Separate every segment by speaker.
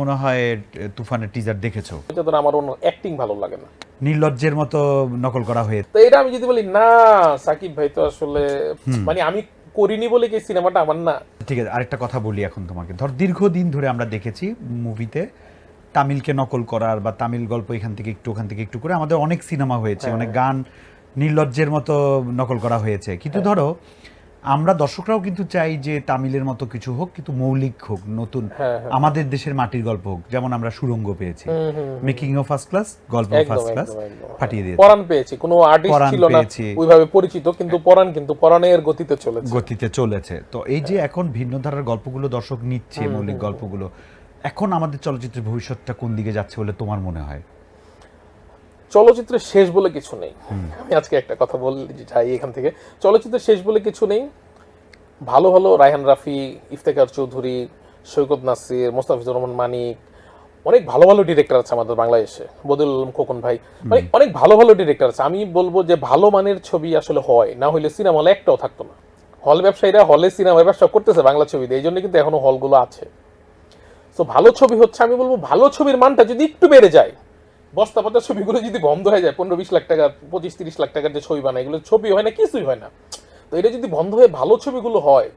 Speaker 1: মনে হয় তুফানের টিজার দেখেছ?
Speaker 2: এটা তো আমার অন্য অ্যাক্টিং ভালো লাগে না।
Speaker 1: নির্লজ্জের মতো নকল করা হয়েছে
Speaker 2: তো এটা আমি যদি বলি না সাকিব ভাই তো আসলে মানে আমি করিনি বলে কি সিনেমাটা আমার না।
Speaker 1: ঠিক আছে আরেকটা কথা বলি এখন তোমাকে। ধর দীর্ঘদিন ধরে আমরা দেখেছি মুভিতে তামিলকে নকল করার বা তামিল গল্প এখান থেকে একটু ওখান থেকে একটু করে আমাদের অনেক সিনেমা হয়েছে
Speaker 2: হ্যাঁ।
Speaker 1: অনেক গান নির্লজ্জের মতো নকল করা হয়েছে। কিন্তু
Speaker 2: হ্যাঁ।
Speaker 1: ধরো আমরা দর্শকরাও কিন্তু চাই যে তামিলের মতো কিছু হোক কিন্তু মৌলিক হোক নতুন।
Speaker 2: হ্যাঁ, হ্যাঁ।
Speaker 1: আমাদের দেশের মাটির গল্প হোক যেমন আমরা সুরঙ্গ পেয়েছি। মেকিং অফ ফার্স্ট ক্লাস গল্প ফার্স্ট ক্লাস। ফাটিয়ে দিয়েছে।
Speaker 2: পরাণ পেয়েছি। কোনো আর্টিস্ট ছিল না ওইভাবে পরিচিত কিন্তু পরাণ কিন্তু পরাণের গতিতে চলেছে।
Speaker 1: গতিতে চলেছে। তো এই যে এখন ভিন্ন ধারার গল্পগুলো দর্শক নিচ্ছে মৌলিক গল্পগুলো এখন আমাদের চলচ্চিত্রের ভবিষ্যৎটা কোন দিকে যাচ্ছে বলে তোমার মনে হয়?
Speaker 2: চলচ্চিত্রের শেষ বলে কিছু নেই। আমি আজকে একটা কথা বলি যাই এখান থেকে। চলচ্চিত্রের শেষ বলে কিছু নেই। ভালো ভালো রায়হান রাফি, ইফতেখার চৌধুরী, সৈকত নাসির, মোস্তাফিজুর রহমান মানিক। অনেক ভালো ভালো ডিরেক্টর আছে আমাদের বাংলাদেশে। বদুল খোকন ভাই। মানে অনেক ভালো ভালো ডিরেক্টর আছে। আমি বলব যে ভালো মানের ছবি আসলে হয়, না হলে সিনেমা হলে একটাও থাকতো না। হল ব্যবসায়ীরা হলে সিনেমা ব্যবসা করতেছে বাংলা ছবিতে, এই জন্য কিন্তু এখনও হলগুলো আছে। তো ভালো ছবি হচ্ছে, আমি বলব ভালো ছবির মানটা যদি একটু বেড়ে যায় বস্তা পাতা ছবিগুলো যদি বন্ধ হয়ে যায়, পনেরো বিশ লাখ টাকা, পঁচিশ তিরিশ লাখ টাকার যে ছবি বানায়, এগুলো ছবি হয় না, কিছুই হয় না। তো এটা যদি বন্ধ হয়ে ভালো ছবিগুলো হয়,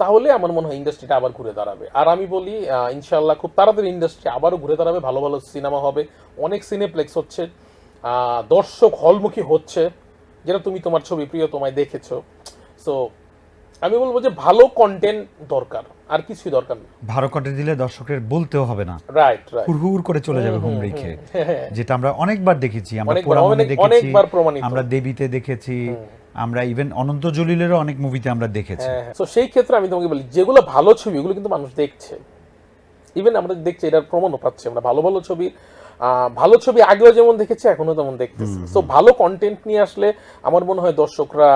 Speaker 2: তাহলে আমার মনে হয় ইন্ডাস্ট্রিটা আবার ঘুরে দাঁড়াবে। আর আমি বলি ইনশাল্লাহ খুব তাড়াতাড়ি ইন্ডাস্ট্রি আবারও ঘুরে দাঁড়াবে, ভালো ভালো সিনেমা হবে, অনেক সিনেপ্লেক্স হচ্ছে দর্শক হলমুখী হচ্ছে, যেটা তুমি তোমার ছবি প্রিয় তোমায় দেখেছ। সো আমি বলব যে ভালো কন্টেন্ট দরকার আর কিছুই দরকার না।
Speaker 1: ভালো কন্টেন্ট দিলে দর্শকের বলতেও হবে না।
Speaker 2: রাইট রাইট
Speaker 1: হুড় করে চলে যাবে হুম রেখে যেটা আমরা অনেকবার দেখেছি আমরা পোড়ামনে দেখেছি। আমরা দেবীতে দেখেছি আমরা ইভেন অনন্ত জলিলেরও অনেক মুভিতে আমরা দেখেছি।
Speaker 2: তো সেই ক্ষেত্রে আমি তোমাকে বলি যেগুলো ভালো ছবি ওগুলো কিন্তু মানুষ দেখছে। ইভেন আমরা দেখছি এটার প্রমাণও পাচ্ছি আমরা ভালো ভালো ছবি আহ, ভালো ছবি আগেও যেমন দেখেছি এখনও তেমন দেখতেছি। তো ভালো কন্টেন্ট নিয়ে আসলে আমার মনে হয় দর্শকরা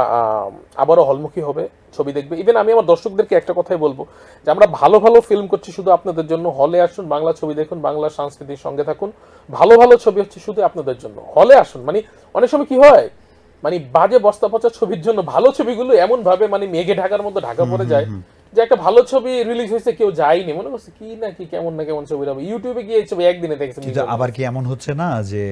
Speaker 2: আবারও হলমুখী হবে ছবি দেখবে। ইভেন আমি আমার দর্শকদেরকে একটা কথাই বলব যে আমরা ভালো ভালো ফিল্ম করছি শুধু আপনাদের জন্য। হলে আসুন বাংলা ছবি দেখুন বাংলা সংস্কৃতির সঙ্গে থাকুন। ভালো ভালো ছবি হচ্ছে শুধু আপনাদের জন্য। হলে আসুন। মানে অনেক সময় কি হয়? মানে বাজে বস্তা পচা ছবির জন্য ভালো ছবিগুলো এমন ভাবে মানে মেঘে ঢাকার মতো ঢাকা পড়ে যায় যে একটা ভালো ছবি রিলিজ হয়েছে কেউ যায়নি। মনে করছে কি না কি কেমন না কেমন ছবি হবে ইউটিউবে গিয়ে ছবি একদিনে দেখেছে।
Speaker 1: কিন্তু আবার কি এমন হচ্ছে না যে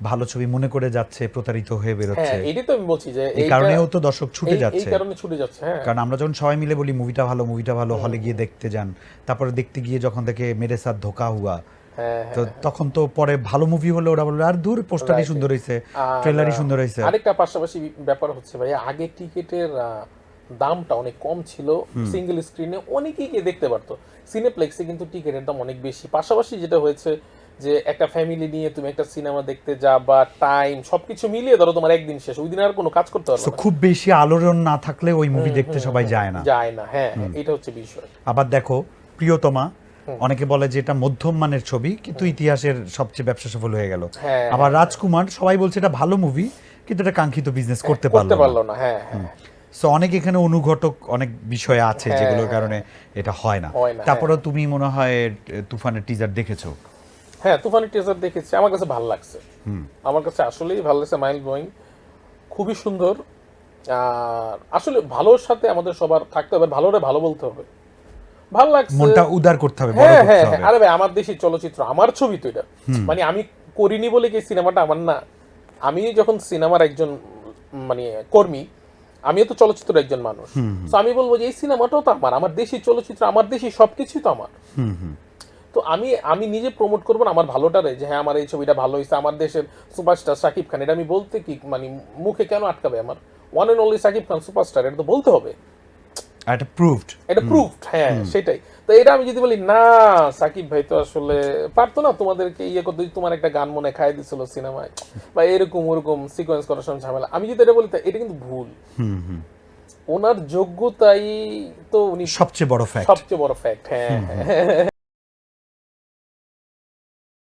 Speaker 1: ভালো ছবি মনে করে যাচ্ছে প্রতারিত হয়ে বেরোচ্ছে?
Speaker 2: হ্যাঁ এটাই তো আমি বলছি যে
Speaker 1: এই কারণেও তো দর্শক ছুটে
Speaker 2: এই- এই কারণে ছুটে যাচ্ছে হ্যাঁ।
Speaker 1: কারণ আমরা যখন সবাই মিলে বলি মুভিটা ভালো মুভিটা ভালো হলে গিয়ে দেখতে যান। তারপরে দেখতে গিয়ে যখন দেখে মেরে সাথ ধোকা হুয়া
Speaker 2: হ্যাঁ
Speaker 1: তো তখন তো পরে ভালো মুভি হলে ওরা বলল আর দূর পোস্টারই সুন্দর হয়েছে ট্রেলারই সুন্দর হয়েছে
Speaker 2: আরেকটা পাশাপাশি ব্যাপার হচ্ছে ভাই আগে টিকিটের দামটা অনেক কম ছিল। সিঙ্গেল স্ক্রিনে অনেকেই গিয়ে দেখতে পারতো। সিনেপ্লেক্সে কিন্তু টিকিটের দাম অনেক বেশি। পাশাপাশি যেটা হয়েছে যে একটা ফ্যামিলি নিয়ে তুমি একটা সিনেমা দেখতে যা বা টাইম সবকিছু মিলিয়ে ধরো তোমার একদিন শেষ। ওই দিন আর কোনো কাজ করতে পারবে
Speaker 1: খুব বেশি আলোড়ন না থাকলে ওই মুভি দেখতে সবাই যায় না।
Speaker 2: যায় না হ্যাঁ এটা হচ্ছে বিষয়।
Speaker 1: আবার দেখো প্রিয়তমা অনেকে বলে যে এটা মধ্যম মানের ছবি কিন্তু ইতিহাসের সবচেয়ে ব্যবসা সফল হয়ে গেল।
Speaker 2: হ্যাঁ,
Speaker 1: আবার রাজকুমার সবাই বলছে এটা ভালো মুভি কিন্তু এটা কাঙ্ক্ষিত বিজনেস করতে পারল না।
Speaker 2: পারল না হ্যাঁ হ্যাঁ।
Speaker 1: সো অনেক এখানে অনুঘটক অনেক বিষয় আছে যেগুলোর কারণে এটা হয় না।
Speaker 2: হ্যাঁ, হয়।
Speaker 1: তারপরে তুমি মনে হয় তুফানের টিজার দেখেছ?
Speaker 2: হ্যাঁ তুফানের টিজার দেখেছি। আমার কাছে ভালো লাগছে। আমার কাছে আসলেই ভালো লাগছে মাইল গোয়িং খুবই সুন্দর। আর আসলে ভালোর সাথে আমাদের সবার থাকতে হবে ভালোরে ভালো বলতে হবে। ভালো লাগছে।
Speaker 1: মনটা উদার করতে হবে বড়
Speaker 2: হ্যাঁ হ্যাঁ হ্যাঁ। আরে ভাই আমার দেশের চলচ্চিত্র আমার ছবি তো এটা। মানে আমি করিনি বলে কি সিনেমাটা আমার না? আমি যখন সিনেমার একজন মানে কর্মী আমিও তো চলচ্চিত্র একজন মানুষ। তো আমি বলব যে এই সিনেমাটাও তো আমার আমার দেশি চলচ্চিত্র আমার দেশি সবকিছুই তো আমার।
Speaker 1: হুম হুম।
Speaker 2: তো আমি আমি নিজে প্রমোট করব না আমার ভালোটারে যে হ্যাঁ আমার এই ছবিটা ভালো হয়েছে আমার দেশের সুপারস্টার সাকিব খান এটা আমি বলতে কি মানে মুখে কেন আটকাবে আমার? One and only Shakib Khan superstar এটা তো বলতে হবে।
Speaker 1: এটা প্রুভড
Speaker 2: এটা প্রুভড হ্যাঁ সেটাই। তো এটা আমি যদি বলি না সাকিব ভাই তো আসলে পারতো না তোমাদেরকে ইয়ে করতে তোমার একটা গান মনে খাই দিছিল সিনেমায় বা এরকম ওরকম সিকোয়েন্স করার সময় ঝামেলা। আমি যদি এটা বলি তা এটা কিন্তু ভুল।
Speaker 1: হুম হুম।
Speaker 2: ওনার যোগ্যতাই তো উনি
Speaker 1: সবচেয়ে বড় ফ্যাক্ট
Speaker 2: সবচেয়ে বড় ফ্যাক্ট হ্যাঁ। হ্যাঁ